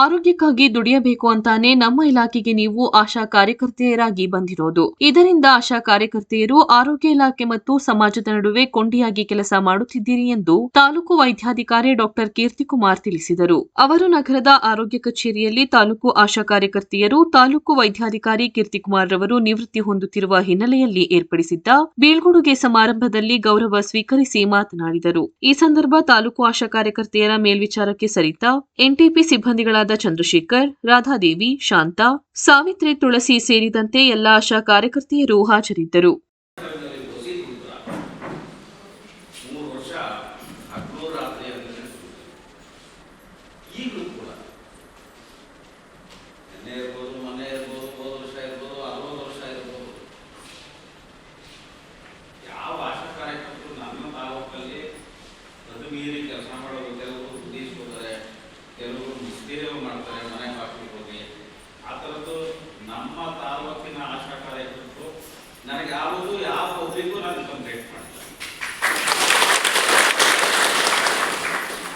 ಆರೋಗ್ಯಕ್ಕಾಗಿ ದುಡಿಯಬೇಕು ಅಂತಾನೆ ನಮ್ಮ ಇಲಾಖೆಗೆ ನೀವು ಆಶಾ ಕಾರ್ಯಕರ್ತೆಯರಾಗಿ ಬಂದಿರೋದು. ಇದರಿಂದ ಆಶಾ ಕಾರ್ಯಕರ್ತೆಯರು ಆರೋಗ್ಯ ಇಲಾಖೆ ಮತ್ತು ಸಮಾಜದ ನಡುವೆ ಕೊಂಡಿಯಾಗಿ ಕೆಲಸ ಮಾಡುತ್ತಿದ್ದೀರಿ ಎಂದು ತಾಲೂಕು ವೈದ್ಯಾಧಿಕಾರಿ ಡಾಕ್ಟರ್ ಕೀರ್ತಿಕುಮಾರ್ ತಿಳಿಸಿದರು. ಅವರು ನಗರದ ಆರೋಗ್ಯ ಕಚೇರಿಯಲ್ಲಿ ತಾಲೂಕು ಆಶಾ ಕಾರ್ಯಕರ್ತೆಯರು, ತಾಲೂಕು ವೈದ್ಯಾಧಿಕಾರಿ ಕೀರ್ತಿಕುಮಾರ್ ರವರು ನಿವೃತ್ತಿ ಹೊಂದುತ್ತಿರುವ ಹಿನ್ನೆಲೆಯಲ್ಲಿ ಏರ್ಪಡಿಸಿದ್ದ ಬೀಳ್ಕೊಡುಗೆ ಸಮಾರಂಭದಲ್ಲಿ ಗೌರವ ಸ್ವೀಕರಿಸಿ ಮಾತನಾಡಿದರು. ಈ ಸಂದರ್ಭ ತಾಲೂಕು ಆಶಾ ಕಾರ್ಯಕರ್ತೆಯರ ಮೇಲ್ವಿಚಾರಕ್ಕೆ ಸರಿತ ಎನ್ಟಿಪಿ ಸಿಬ್ಬಂದಿಗಳಾದ ಚಂದ್ರಶೇಖರ್ ರಾಧಾದೇವಿ ಶಾಂತಾ ಸಾವಿತ್ರಿ ತುಳಸಿ ಸೇರಿದಂತೆ ಎಲ್ಲ ಆಶಾ ಕಾರ್ಯಕರ್ತೆಯರು ಹಾಜರಿದ್ದರು ದಲ್ಲಿ ಹೊಸಿ ಕುಂತ್ರ ಮೂರು ವರ್ಷ ಹದಿಮೂರು ರಾತ್ರಿ ಅಂದರೆ ಈಗಲೂ ಕೂಡ ನಿನ್ನೆ ಇರ್ಬೋದು ಮೊನ್ನೆ ಇರ್ಬೋದು ಹೋದ ವರ್ಷ ಇರ್ಬೋದು ಅರವತ್ತು ವರ್ಷ ಇರ್ಬೋದು ಯಾವ ಆಶಾ ಕಾರ್ಯಕರ್ತರು ನಮ್ಮ ತಾಲೂಕಲ್ಲಿ ಅದು ಮೀರಿ ಕೆಲಸ ಮಾಡೋದು ಕೆಲವರು ದುಡಿಸ್ಕೋತಾರೆ ಕೆಲವರು ನಿಷ್ಠೇವ ಮಾಡ್ತಾರೆ ಮನೆ ಬಾಗಿಲಿಗೆ ಹೋಗಿ ಆ ಥರದ್ದು ನಮ್ಮ ತಾಲೂಕಿನ ಆಶಾ ಕಾರ್ಯಕರ್ತರು ನನಗೆ ಯಾವುದು ಯಾವ ಒಬ್ಬರಿಗೂ ನಾನು ಕಂಪ್ಲೇಂಟ್ ಮಾಡ್ತಾರೆ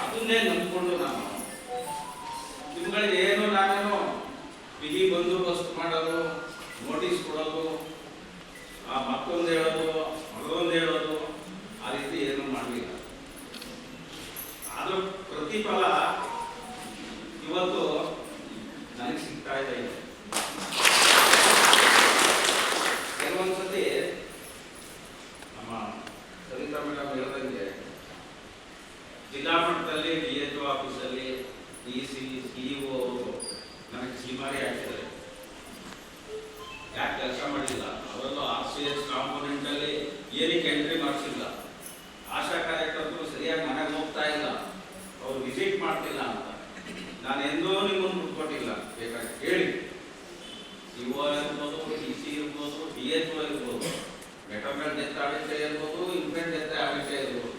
ಅದನ್ನೇ ನಂಬ್ಕೊಂಡು ನಾನು ನಿಮ್ಗಳಿಗೆ ಏನು ನಾನೇನು ಬಿಗಿ ಬಂದೋಬಸ್ತ್ ಮಾಡೋದು ನೋಟಿಸ್ ಕೊಡೋದು ಆ ಮತ್ತೊಂದು ಹೇಳೋದು ಮಗದೊಂದು ಹೇಳೋದು ಆ ರೀತಿ ಏನು ಮಾಡಲಿಲ್ಲ ಆದ್ರೂ ಪ್ರತಿಫಲ ಇವತ್ತು ನನಗೆ ಸಿಗ್ತಾ ಇದೆ ಕೆಲವೊಂದ್ಸತಿ ನಮ್ಮ ಮೇಡಮ್ ಹೇಳ್ದಂಗೆ ಜಿಲ್ಲಾ ಮಟ್ಟದಲ್ಲಿ ಡಿ ಎಚ್ ಆಫೀಸಲ್ಲಿ ಡಿ ಸಿ ಸಿಇಒ ಅವರು ನನಗೆ ಚೀಮಾರಿ ಹಾಕಿದ್ದಾರೆ. ಯಾಕೆ ಕೆಲಸ ಮಾಡಿಲ್ಲ? ಅವರಲ್ಲೂ ಆರ್ ಸಿ ಎಸ್ ಕಾಂಪೋನೆಂಟಲ್ಲಿ ಏನಕ್ಕೆ ಎಂಟ್ರಿ ಮಾಡಿಸಿಲ್ಲ? ಆಶಾ ಕಾರ್ಯಕರ್ತರು ಸರಿಯಾಗಿ ಮನೆಗೆ ಹೋಗ್ತಾ ಇಲ್ಲ. ಅವ್ರು ವಿಸಿಟ್ ಮಾಡ್ತಿಲ್ಲ ಅಂತ. ನಾನು ಎಂದೋ ನಿಮ್ಮನ್ನು ಕೊಟ್ಟಿಲ್ಲ ಬೇಕಾಗಿ ಕೇಳಿ. ಸಿಒ ಇರ್ಬೋದು ಡಿ ಸಿ ಇರ್ಬೋದು, ಡಿ ಎಚ್ ಒ ಇರ್ಬೋದು ಮೆಟರ್ನಲ್ ಡೆತ್ ಆಡಿಟೇ ಇರ್ಬೋದು ಇನ್ಫೆಂಟ್ ಡೆತ್ ಆಡಿಟೇ ಇರ್ಬೋದು.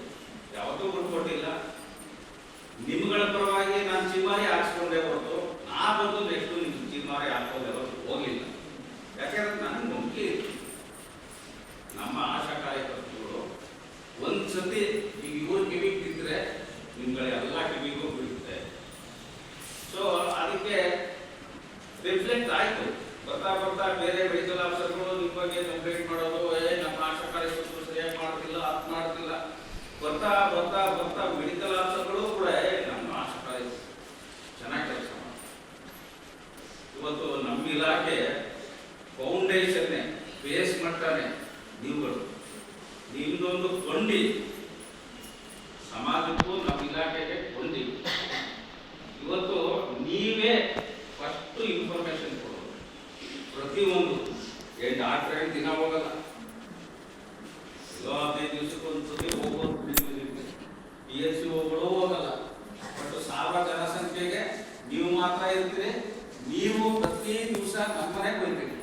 ಯಾವತ್ತೂ ಕೊಟ್ಟಿಲ್ಲ ನಿಮ್ಗಳ ಪರವಾಗಿ ನಾನು ಚಿಮ್ಮಾರಿ ಹಾಕ್ಸ್ಕೊಂಡೇ ಹೊರತು, ನಾ ಬಂದು ನೆಕ್ಸ್ಟ್ ನಿಮ್ಗೆ ಚಿಮ್ಮಾರಿ ಹಾಕೋದೆ ಹೊರತು ಹೋಗಿಲ್ಲ ಯಾಕೆಂದ್ರೆ ನನಗೆ ನಂಬಿಕೆ ನಮ್ಮ ಆಶಾ ಕಾರ್ಯಕರ್ತರು ಒಂದ್ಸತಿ ಈಗ ಇವ್ರ ಕಿವಿಗೆ ಬಿದ್ದರೆ ನಿಮ್ಗಳ ಎಲ್ಲ ಕಿವಿಗೂ ಬೀಳುತ್ತೆ. ಸೊ ಅದಕ್ಕೆ ರಿಫ್ಲೆಕ್ಟ್ ಆಯಿತು. ಬರ್ತಾ ಬರ್ತಾ ಬೇರೆ ಮೆಡಿಕಲ್ ಆಫೀಸರ್ಗಳು ನಿಮ್ಮ ಬಗ್ಗೆ ಕಂಪ್ಲೇಂಟ್ ಮಾಡೋದು ಏ ನಮ್ಮ ಆಶಾ ಕಾರ್ಯಕರ್ತರು ಸರಿಯಾಗಿ ಮಾಡ್ತಿಲ್ಲ ಅದು ಮಾಡ್ತಿಲ್ಲ ಬರ್ತಾ ಬರ್ತಾ ಮೆಡಿಕಲ್ ಆಫೀಸರ್ಗಳು ಕೂಡ ನಮ್ಮ ಆಶಾ ಚೆನ್ನಾಗಿ ಕೆಲಸ ಇವತ್ತು ನಮ್ಮ ಇಲಾಖೆ ಫೌಂಡೇಶನ್ನೇ ಬೇಸ್ ಮಟ್ಟನೇ ನೀವುಗಳು. ನಿಮ್ದೊಂದು ಕೊಂಡಿ ಸಮಾಜಕ್ಕೂ ನಮ್ಮ ಇಲಾಖೆಗೆ ಕೊಂಡಿ ಇವತ್ತು ನೀವೇ ಫಸ್ಟ್ ಇನ್ಫಾರ್ಮೇಶನ್ ಕೊಡೋದು. ಪ್ರತಿಯೊಂದು. ಎಂಟು ಆರು ದಿನ ಹೋಗಲ್ಲ. ಹದಿನೈದು ದಿವಸಕ್ಕೊಂದ್ಸತಿ ಹೋಗೋದು. ಪಿ ಎಚ್ ಸಿ ಹೋಗಳು ಹೋಗಲ್ಲ. ಬಟ್ ಸಾವಿರ ಜನಸಂಖ್ಯೆಗೆ ನೀವು ಮಾತ್ರ ಇರ್ತೀರಿ. ನೀವು ಪ್ರತಿ ದಿವಸ ನಮ್ಮ ಮನೆಗೆ ಹೋಗ್ತೀರಿ.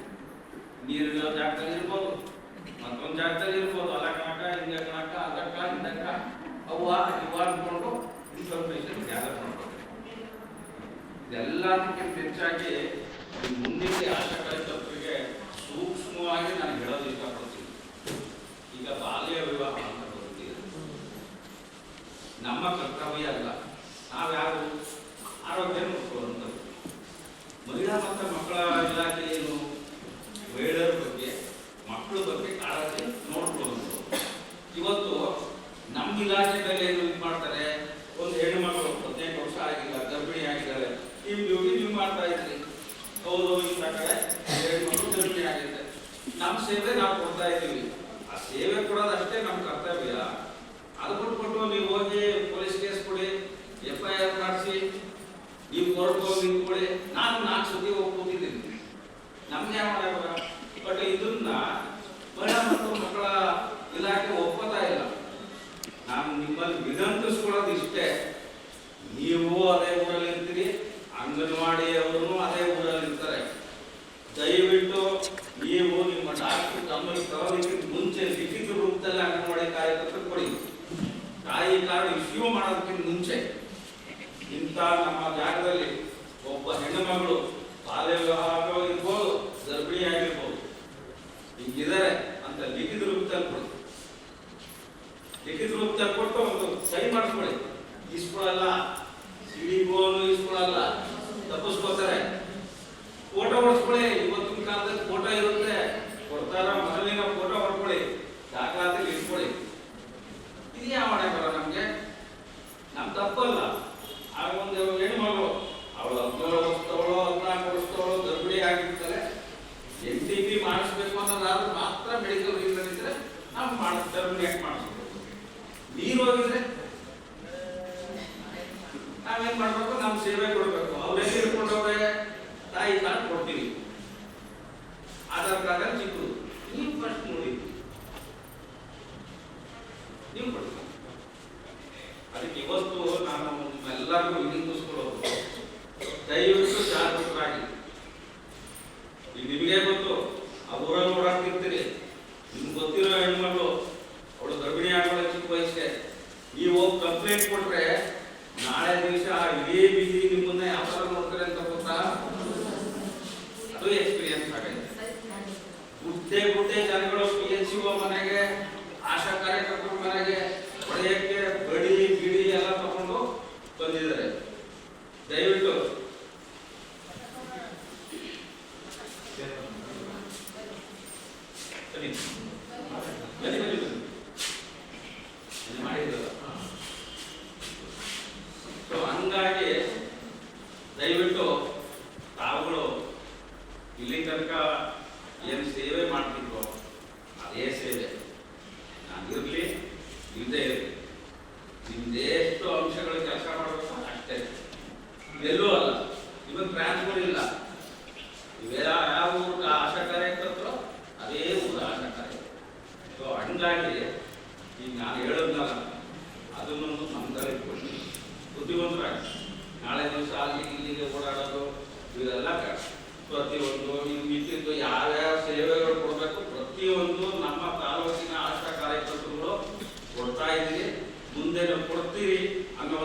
ನೀರಿನ ಜಾಗದಲ್ಲಿ ಇರ್ಬೋದು. ಮತ್ತೊಂದು ಜಾಗದಲ್ಲಿ ಇರ್ಬೋದು. ಅಲ್ಲ ಕಣಕ ಹಿಂಗ ಕಣಕ ಅದಕ್ಕ ಹಿಂದಕ್ಕ ಅವ್ವ ಇವ ಅಂದ್ಕೊಂಡು ಇನ್ಫಾರ್ಮೇಶನ್ ಗ್ಯಾದರ್ ಮಾಡ್ಬೇಕು ಇದೆಲ್ಲದಕ್ಕಿಂತ ಹೆಚ್ಚಾಗಿ ಮುಂದಿನ ಆಶಾ ತಪ್ಪಿಗೆ ಸೂಕ್ಷ್ಮವಾಗಿ ನಾನು ಹೇಳೋದು ಇಷ್ಟಪಡ್ತೀನಿ ಈಗ ಬಾಲ್ಯ ವಿವಾಹ ಅಂತ ಬರುತ್ತಿದೆ ನಮ್ಮ ಕರ್ತವ್ಯ ಅಲ್ಲ. ನಾವ್ಯಾರು ಆರೋಗ್ಯ ನೋಡ್ಕೊಳ್ಳುವಂಥದ್ದು ಮಹಿಳಾ ಮತ್ತು ಮಕ್ಕಳ ಇಲಾಖೆ ಏನು ಮಹಿಳೆಯರ ಬಗ್ಗೆ ಮಕ್ಕಳ ಬಗ್ಗೆ ಕಾಳಜಿ ನೋಡ್ಕೊಳ್ಳುವಂಥದ್ದು ಇವತ್ತು ನಮ್ಮ ಇಲಾಖೆದಲ್ಲಿ ಏನು ಇದು ಮಾಡ್ತಾರೆ ಒಂದು ಹೆಣ್ಣು ಮಗಳು ಹದಿನೆಂಟು ವರ್ಷ ಆಗಿಲ್ಲ ಗರ್ಭಿಣಿ ಆಗಿದ್ದಾಳೆ ನೀವು ಡ್ಯೂಟಿ ನೀವು ಮಾಡ್ತಾ ಇದ್ರಿ ಹೌದು ಇಂಥ ಕಡೆ ಹೆಣ್ಣು ಮಗಳು ಗರ್ಭಿಣಿ ಆಗಿದೆ ನಮ್ಮ ಸೇವೆ ನಾವು ಕೊಡ್ತಾ ಇದ್ದೀವಿ ಆ ಸೇವೆ ಕೊಡೋದಷ್ಟೇ ನಮ್ಮ ಕರ್ತವ್ಯ ಅದು ಬಿಟ್ಬಿಟ್ಟು ನೀವು ಹೋಗಿ ಪೊಲೀಸ್ ಕೇಸ್ ಕೊಡಿ ಎಫ್ ಐ ಆರ್ ಮಾಡಿಸಿ ನೀವು ಕೋರ್ಟ್ ಹೋಗಿ ನಿಂತ್ಕೊಳ್ಳಿ ನಾನು ನಾಲ್ಕು ಸತಿ ಹೋಗಿ ಕೂತಿದ್ದೀನಿ ನಮ್ಗೆ ಮಾಡಲ್ಲ ಬಟ್ ಇದನ್ನ ಮಹಿಳಾ ಮತ್ತು ಮಕ್ಕಳ ಇಲಾಖೆ ಒಪ್ಪತಾ ಇಲ್ಲ ನಾನು ನಿಮ್ಮಲ್ಲಿ ವಿನಂತಿಸ್ಕೊಳ್ಳೋದು ಇಷ್ಟೇ. ನೀವು ಅದೇ ಊರಲ್ಲಿ ಇರ್ತೀರಿ, ಅಂಗನವಾಡಿಯವರು ಅದೇ ಊರಲ್ಲಿ ಇರ್ತಾರೆ. ದಯವಿಟ್ಟು ನೀವು ನಿಮ್ಮ ಡಾಕ್ಟರ್ ತಮ್ಮಲ್ಲಿ ತರೋದಕ್ಕಿಂತ ಮುಂಚೆ ಲಿಖಿತ ರೂಪದಲ್ಲಿ ಅಂಗನವಾಡಿ ಕಾರ್ಯಕರ್ತರು ಕೊಡಿ. ತಾಯಿ ಕಾರ್ಡ್ ಇಶ್ಯೂ ಮಾಡೋದಕ್ಕಿಂತ ಮುಂಚೆ. ಇಂಥ ನಮ್ಮ ಜಾಗದಲ್ಲಿ ಒಬ್ಬ ಹೆಣ್ಣು ಮಗಳು ಬಾಲ್ಯ ವಿವಾಹ ಇರ್ಬೋದು ಹಿಂಗಿದ್ದಾರೆ ಅಂತ ಲಿಖಿತ ರೂಪದಲ್ಲಿ ಕೊಡಿ. ವಿರುದ್ಧ ಕೊಟ್ಟು ಒಂದು ಸರಿ ಮಾಡಿಸ್ಕೊಳ್ಳಿ ಇಸ್ಕೊಳಲ್ಲ ಸಿಡಿಗೋನು ಇಸ್ಕೊಳಲ್ಲ ತಪ್ಪಿಸ್ಕೊತಾರೆ ಫೋಟೋ ಇವತ್ತು ಇವತ್ತಿನ ಕಾಲದಲ್ಲಿ ಫೋಟೋ ಇರುತ್ತೆ. ಕೊಡ್ತಾರ ಮೊದಲಿನ ಫೋಟೋ ಹೊಡ್ಕೊಳ್ಳಿ. ದಾಖಲಾತಿ ಇಟ್ಕೊಳ್ಳಿ. ಇದು ಯಾವ ಹಣೆ ನಮಗೆ? ನಮ್ಮ ತಪ್ಪಲ್ಲ. ಆಗ ಒಂದು ಹೆಣ್ಮಗಳು ಅವಳು ಹದಿನೇಳು ವರ್ಷದವಳು ಹದಿನಾಲ್ಕು ವರ್ಷದವಳು ಗರ್ಭಿಣಿ ಆಗಿರ್ತಾರೆ. ಎನ್ ಟಿ ಬಿ ಮಾಡಿಸ್ಬೇಕು ಅನ್ನೋದಾದ್ರೆ ಮಾತ್ರ ಮೆಡಿಕಲ್ ಇಲ್ಲದಿದ್ರೆ ನಾವು ಮಾಡಿ ಟರ್ಮಿನೇಟ್ ಮಾಡಿಸ್ಬೇಕು ನೀರು ಹೋಗಿದ್ರೆ? ನಾವೇನ್ ಮಾಡ್ಬೇಕು? ನಮ್ ಸೇವೆ ಕೊಡ್ಬೇಕು. ಅವ್ರೆಲ್ಲಿ ಇಟ್ಕೊಂಡವ್ರೆ ತಾಯಿ ಕಾರ್ಡ್ ಕೊಡ್ತೀವಿ ಆಧಾರ್ ಕಾರ್ಡ್ ಚಿಕ್ಕದು. ನೀವು ಫಸ್ಟ್ ನೋಡಿ ನೀವು ಕೊಡ್ತೀವಿ ಅದಕ್ಕೆ ಇವತ್ತು ನಾನು ಎಲ್ಲರಿಗೂ ವಿನಂತಿಸ್ಕೊಳ್ಳೋದು. ದಯವಿಟ್ಟು ಜಾಗೃತರಾಗಿ. ಈಗ ನಿಮಗೆ ಗೊತ್ತು. ಆ ಊರಲ್ಲಿ ಓಡಾಡ್ತಿರ್ತೀರಿ ನಿಮ್ಗೆ ಗೊತ್ತಿರೋ ಹೆಣ್ಮಗಳು ಅವಳು ಗರ್ಭಿಣಿ ಆಗೋಳ ಚಿಕ್ಕ ವಯಸ್ಸಿಗೆ ನೀವು ಕಂಪ್ಲೇಂಟ್ ಕೊಟ್ರೆ ನಾಳೆ ದಿವಸ ಇದೇ ಬಿಸಿ ನಿಮ್ಮನ್ನ ಯಾವ ಥರ ನೋಡ್ತಾರೆ ಅಂತ ಗೊತ್ತಾ? ಅದು ಎಕ್ಸ್ಪೀರಿಯನ್ಸ್ ಆಗೈತೆ ಗುಡ್ಡೆ ಗುಡ್ಡೆ ಜನಗಳು ಪಿ ಎಚ್ ಸಿ ಮನೆಗೆ, ಆಶಾ ಕಾರ್ಯಕರ್ತರ ಮನೆಗೆ ಹೊಡೆಯಕ್ಕೆ ಬಡಿ, ಗಿಡಿ ಎಲ್ಲ ತಗೊಂಡು ಬಂದಿದ್ದಾರೆ. ದಯವಿಟ್ಟು ದಯವಿಟ್ಟು ತಾವುಗಳು ಇಲ್ಲಿ ತನಕ ಏನು ಸೇವೆ ಮಾಡ್ತಿದ್ರು ಅದೇ ಸೇವೆ. ನಾನು ಇರಲಿ ಇಲ್ಲದೆ ಇರಲಿ. ನಿಮ್ದೆಷ್ಟು ಅಂಶಗಳು ಕೆಲಸ ಮಾಡಬೇಕು ಅಷ್ಟೇ. ಎಲ್ಲೂ ಅಲ್ಲ ಇವನ್ ಟ್ರಾನ್ಸ್ಫರ್ ಇಲ್ಲ. ಇವೆಲ್ಲ ಯಾವ ಆಶಾ ಕಾರ್ಯಕರ್ತರು ಅದೇ ಊರ ಆಶಾ ಕಾರ್ಯಕರ್ತರು. ಸೊ ಹಂಗಾಗಿ ಈಗ ನಾನು ಹೇಳೋದ್ನಲ್ಲ, ಅದನ್ನು ನಮ್ದಲ್ಲಿ ಇಟ್ಕೊಂಡು ಬುದ್ಧಿವಂತರಾಗಿ. ನಾಳೆ ದಿವಸ ಅಲ್ಲಿ ಇಲ್ಲಿಗೆ ಓಡಾಡೋದು, ಇವೆಲ್ಲ ಬೇಡ. ಪ್ರತಿಯೊಂದು ಯಾರು ಯಾವ್ಯಾವ ಸೇವೆಗಳು ಕೊಡಬೇಕು, ಪ್ರತಿಯೊಂದು ನಮ್ಮ ತಾಲೂಕಿನ ಆಶಾ ಕಾರ್ಯಕರ್ತರುಗಳು ಕೊಡ್ತಾ ಇದ್ದೀರಿ. ಮುಂದೆ ಕೊಡ್ತೀರಿ ಅನ್ನೋ